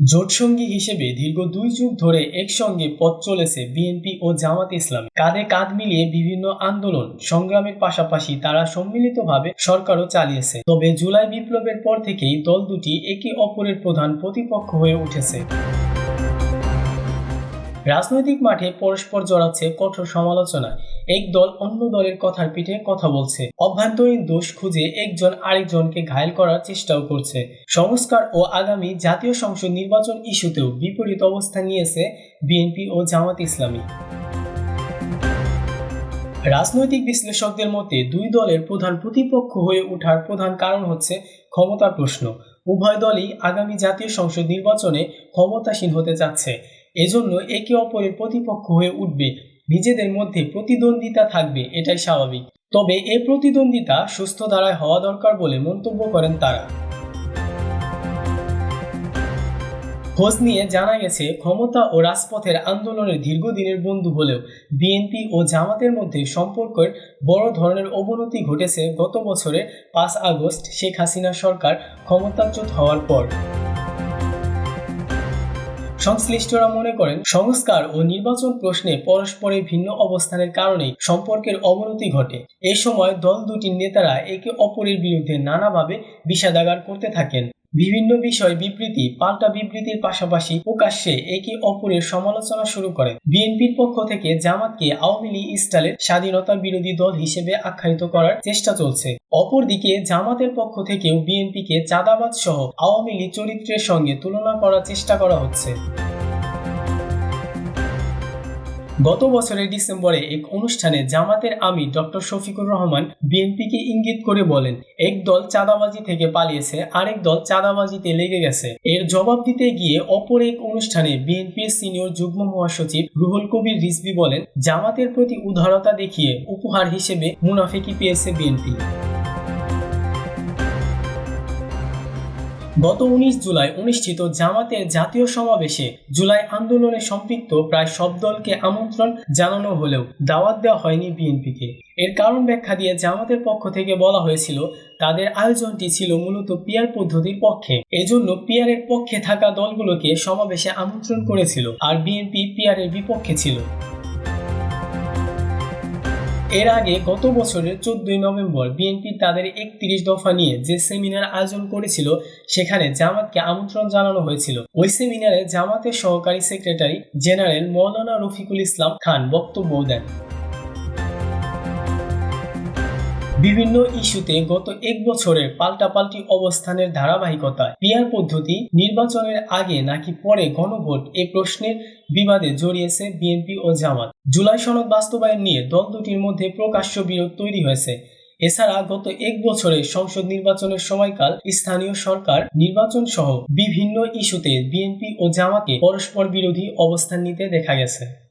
জোটসঙ্গী হিসেবে দীর্ঘ দুই যুগ ধরে একসঙ্গে পথ চলেছে বিএনপি ও জামাত ইসলাম। কাঁধে কাঁধ মিলিয়ে বিভিন্ন আন্দোলন, সংগ্রামের পাশাপাশি তারা সম্মিলিতভাবে সরকারও চালিয়েছে। তবে জুলাই বিপ্লবের পর থেকেই দল দুটি একে অপরের প্রধান প্রতিপক্ষ হয়ে উঠেছে। রাজনৈতিক মাঠে পরস্পর জড়াচ্ছে কঠোর সমালোচনা। এক দল অন্য দলের কথার পিঠে কথা বলছে। অভ্যন্তরীণ দোষ খুঁজে একজন আরেকজনকে ঘায়েল করার চেষ্টাও করছে। সংস্কার ও আগামী জাতীয় সংসদ নির্বাচন ইস্যুতেও বিপরীত অবস্থান নিয়েছে বিএনপি ও জামাত ইসলামী। রাজনৈতিক বিশ্লেষকদের মতে, দুই দলের প্রধান প্রতিপক্ষ হয়ে ওঠার প্রধান কারণ হচ্ছে ক্ষমতার প্রশ্ন। উভয় দলই আগামী জাতীয় সংসদ নির্বাচনে ক্ষমতাসীন হতে চাচ্ছে। এজন্য একে অপরের প্রতিপক্ষ হয়ে উঠবে। নিজেদের মধ্যে প্রতিদ্বন্দ্বিতা থাকবে, এটাই স্বাভাবিক। তবে এ প্রতিদ্বন্দ্বিতা সুস্থ ধারায় হওয়া দরকার বলে মন্তব্য করেন তারা। খোঁজ নিয়ে জানা গেছে, ক্ষমতা ও রাজপথের আন্দোলনের দীর্ঘদিনের বন্ধু হলেও বিএনপি ও জামাতের মধ্যে সম্পর্কের বড় ধরনের অবনতি ঘটেছে গত বছরে পাঁচ আগস্ট শেখ হাসিনা সরকার ক্ষমতাচ্যুত হওয়ার পর। সংশ্লিষ্টরা মনে করেন, সংস্কার ও নির্বাচন প্রশ্নে পরস্পরের ভিন্ন অবস্থানের কারণে সম্পর্কের অবনতি ঘটে। এ সময় দল দুটির নেতারা একে অপরের বিরুদ্ধে নানাভাবে বিষাদাগার করতে থাকেন। বিভিন্ন বিষয় বিবৃতি, পাল্টা বিবৃতির পাশাপাশি প্রকাশ্যে একে অপরের সমালোচনা শুরু করে। বিএনপির পক্ষ থেকে জামাতকে আওয়ামী লীগ স্টাইলের স্বাধীনতা বিরোধী দল হিসেবে আখ্যায়িত করার চেষ্টা চলছে। অপরদিকে জামাতের পক্ষ থেকেও বিএনপিকে চাঁদাবাদ সহ আওয়ামী লীগ চরিত্রের সঙ্গে তুলনা করার চেষ্টা করা হচ্ছে। গত বছরের ডিসেম্বরে এক অনুষ্ঠানে জামাতের আমি ডক্টর শফিকুর রহমান বিএনপিকে ইঙ্গিত করে বলেন, এক দল চাঁদাবাজি থেকে পালিয়েছে, আরেক দল চাঁদাবাজিতে লেগে গেছে। এর জবাব দিতে গিয়ে অপর এক অনুষ্ঠানে বিএনপির সিনিয়র যুগ্ম মহাসচিব রুহুল কবির রিজভি বলেন, জামাতের প্রতি উদারতা দেখিয়ে উপহার হিসেবে মুনাফিকি পেয়েছে বিএনপি। গত উনিশ জুলাই অনুষ্ঠিত জামাতের জাতীয় সমাবেশে জুলাই আন্দোলনে সম্পৃক্ত প্রায় সব দলকে আমন্ত্রণ জানানো হলেও দাওয়াত দেওয়া হয়নি বিএনপিকে। এর কারণ ব্যাখ্যা দিয়ে জামাতের পক্ষ থেকে বলা হয়েছিল, তাদের আয়োজনটি ছিল মূলত পিয়ার পদ্ধতির পক্ষে। এজন্য পিয়ারের পক্ষে থাকা দলগুলোকে সমাবেশে আমন্ত্রণ করেছিল, আর বিএনপি পিয়ারের বিপক্ষে ছিল। এর আগে গত বছরের চোদ্দই নভেম্বর বিএনপি তাদের একত্রিশ দফা নিয়ে যে সেমিনার আয়োজন করেছিল, সেখানে জামাতকে আমন্ত্রণ জানানো হয়েছিল। ওই সেমিনারে জামাতের সহকারী সেক্রেটারি জেনারেল মৌলানা রফিকুল ইসলাম খান বক্তব্য দেন। বিভিন্ন ইস্যুতে গত এক বছরের পাল্টাপাল্টি অবস্থানের ধারাবাহিকতা পিয়ার পদ্ধতি নির্বাচনের আগে নাকি পরে গণভোট এ প্রশ্নের বিবাদে জড়িয়েছে বিএনপি ও জামাত। জুলাই সনদ বাস্তবায়ন নিয়ে দল দুটির মধ্যে প্রকাশ্য বিরোধ তৈরি হয়েছে। এছাড়া গত এক বছরে সংসদ নির্বাচনের সময়কাল স্থানীয় সরকার, নির্বাচন সহ বিভিন্ন ইস্যুতে বিএনপি ও জামাতকে পরস্পর বিরোধী অবস্থান নিতে দেখা গেছে।